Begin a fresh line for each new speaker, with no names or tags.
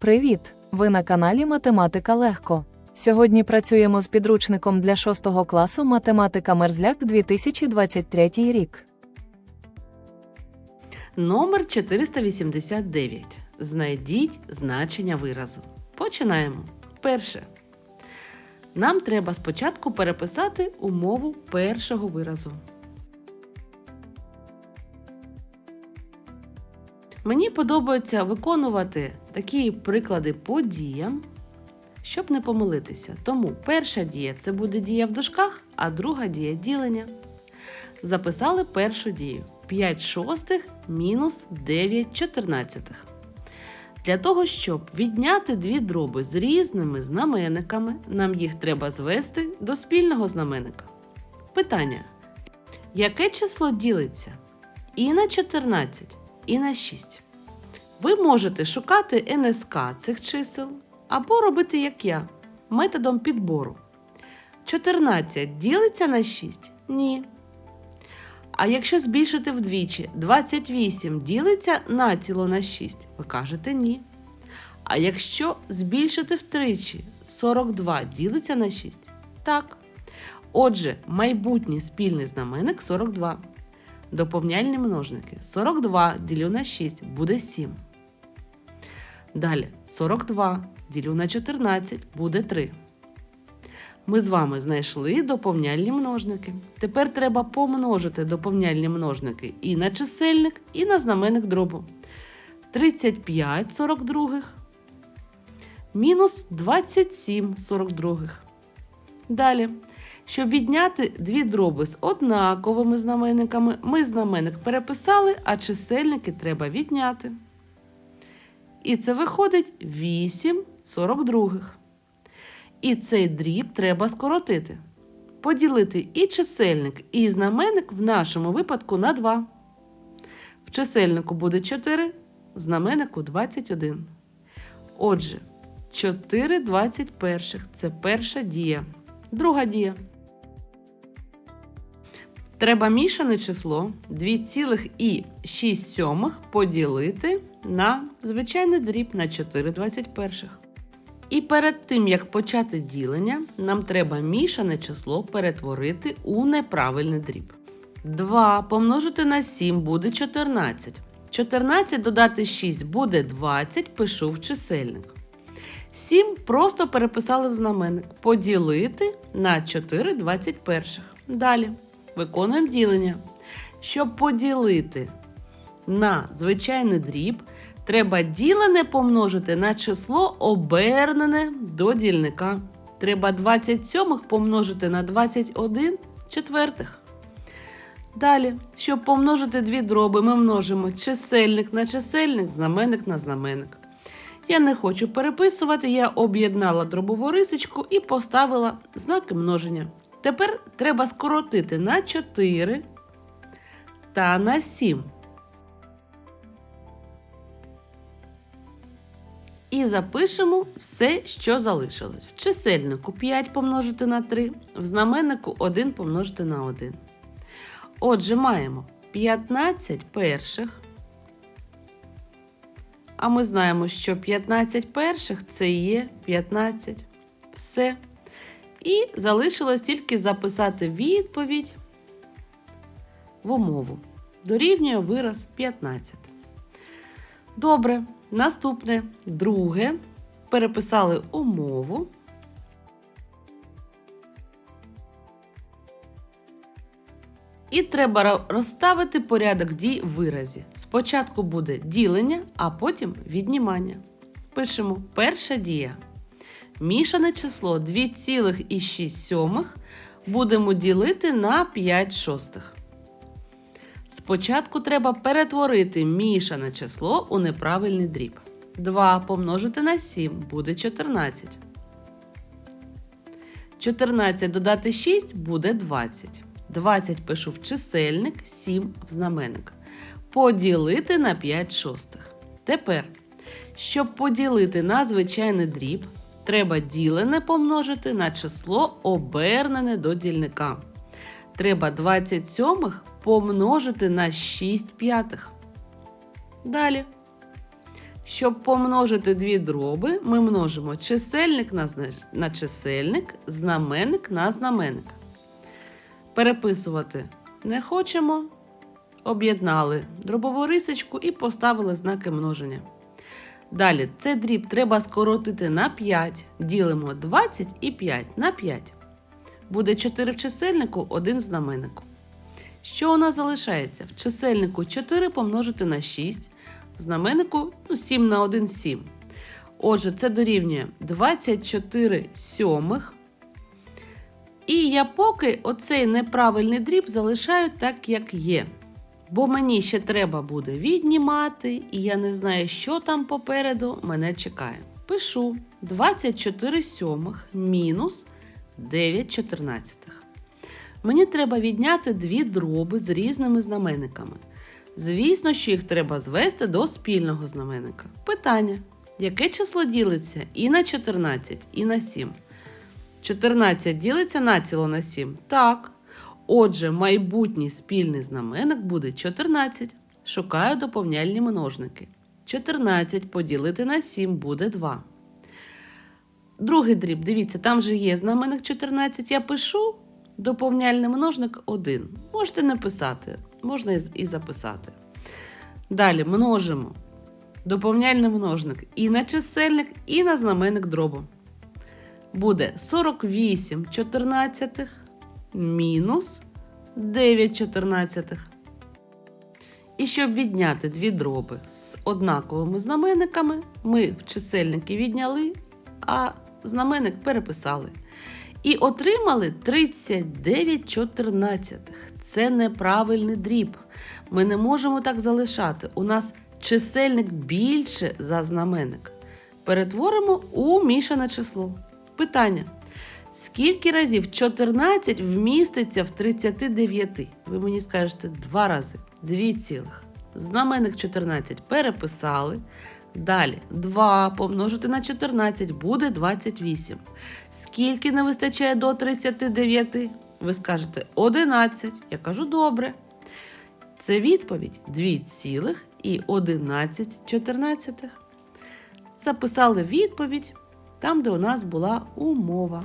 Привіт! Ви на каналі Математика Легко. Сьогодні працюємо з підручником для 6 класу Математика Мерзляк 2023 рік.
Номер 489. Знайдіть значення виразу. Починаємо. Перше. Нам треба спочатку переписати умову першого виразу. Мені подобається виконувати такі приклади по діям, щоб не помилитися. Тому перша дія це буде дія в дужках, а друга дія ділення. Записали першу дію 5 шостих мінус 9 чотирнадцятих. Для того, щоб відняти дві дроби з різними знаменниками, нам їх треба звести до спільного знаменника. Питання: яке число ділиться і на 14, і на 6? Ви можете шукати НСК цих чисел або робити як я методом підбору. 14 ділиться на 6? Ні. А якщо збільшити вдвічі, 28 ділиться націло на 6, ви кажете ні. А якщо збільшити втричі, 42 ділиться на 6? Так. Отже, майбутній спільний знаменник 42. Доповняльні множники. 42 ділю на 6 буде 7. Далі 42 ділю на 14 буде 3. Ми з вами знайшли доповняльні множники. Тепер треба помножити доповняльні множники і на чисельник, і на знаменник дробу. 35 42 мінус 27 42. Далі. Щоб відняти дві дроби з однаковими знаменниками, ми знаменник переписали, а чисельники треба відняти. І це виходить 8 42. І цей дріб треба скоротити. Поділити і чисельник, і знаменник в нашому випадку на 2. В чисельнику буде 4, в знаменнику 21. Отже, 4 21 це перша дія. Друга дія. Треба мішане число 2,6 поділити на звичайний дріб на 4 21. І перед тим, як почати ділення, нам треба мішане число перетворити у неправильний дріб. 2 помножити на 7 буде 14. 14 додати 6 буде 20, пишу в чисельник. 7 просто переписали в знаменник. Поділити на 4 21. Далі виконуємо ділення. Щоб поділити на звичайний дріб, треба ділене помножити на число обернене до дільника. Треба 27 помножити на 21 четвертих. Далі, щоб помножити дві дроби, ми множимо чисельник на чисельник, знаменник на знаменник. Я не хочу переписувати, я об'єднала дробову рисочку і поставила знаки множення. Тепер треба скоротити на 4 та на 7. І запишемо все, що залишилось. В чисельнику 5 помножити на 3, в знаменнику 1 помножити на 1. Отже, маємо 15 перших. А ми знаємо, що 15 перших це є 15. Все. І залишилось тільки записати відповідь в умову. Дорівнює вираз 15. Добре. Наступне друге. Переписали умову. І треба розставити порядок дій в виразі. Спочатку буде ділення, а потім віднімання. Пишемо перша дія. Мішане число 2,6 будемо ділити на 5 шостих. Спочатку треба перетворити мішане число у неправильний дріб. 2 помножити на 7 буде 14. 14 додати 6 буде 20. 20 пишу в чисельник, 7 в знаменник. Поділити на 5 шостих. Тепер, щоб поділити на звичайний дріб, треба ділене помножити на число обернене до дільника. Треба 27 помножити на 6 п'ятих. Далі. Щоб помножити дві дроби, ми множимо чисельник на, чисельник, знаменник на знаменник. Переписувати не хочемо. Об'єднали дробову рисочку і поставили знаки множення. Далі цей дріб треба скоротити на 5. Ділимо 20 і 5 на 5. Буде 4 в чисельнику, 1 в знаменнику. Що у нас залишається? В чисельнику 4 помножити на 6, в знаменнику ну, 7 на 1 7. Отже, це дорівнює 24 сьомих. І я поки оцей неправильний дріб залишаю так, як є. Бо мені ще треба буде віднімати, і я не знаю, що там попереду мене чекає. Пишу 24 сьомих мінус 9 чотирнадцятих. Мені треба відняти дві дроби з різними знаменниками. Звісно, що їх треба звести до спільного знаменника. Питання: яке число ділиться і на 14, і на 7? 14 ділиться націло на 7. Так. Отже, майбутній спільний знаменник буде 14. Шукаю доповняльні множники. 14 поділити на 7 буде 2. Другий дріб, дивіться, там же є знаменник 14. Я пишу доповняльний множник 1. Можете не писати, можна і записати. Далі множимо доповняльний множник і на чисельник, і на знаменник дробу. Буде 48 чотирнадцятих мінус 9 чотирнадцятих. І щоб відняти дві дроби з однаковими знаменниками, ми чисельники відняли, а знаменник переписали. І отримали 39 чотирнадцятих. Це неправильний дріб. Ми не можемо так залишати. У нас чисельник більше за знаменник. Перетворимо у мішане число. Питання. Скільки разів 14 вміститься в 39? Ви мені скажете два рази. Дві цілих. Знаменник 14 переписали. Далі 2 помножити на 14 буде 28. Скільки не вистачає до 39? Ви скажете 11. Я кажу добре. Це відповідь 2 цілих і 11 чотирнадцятих. Записали відповідь там, де у нас була умова.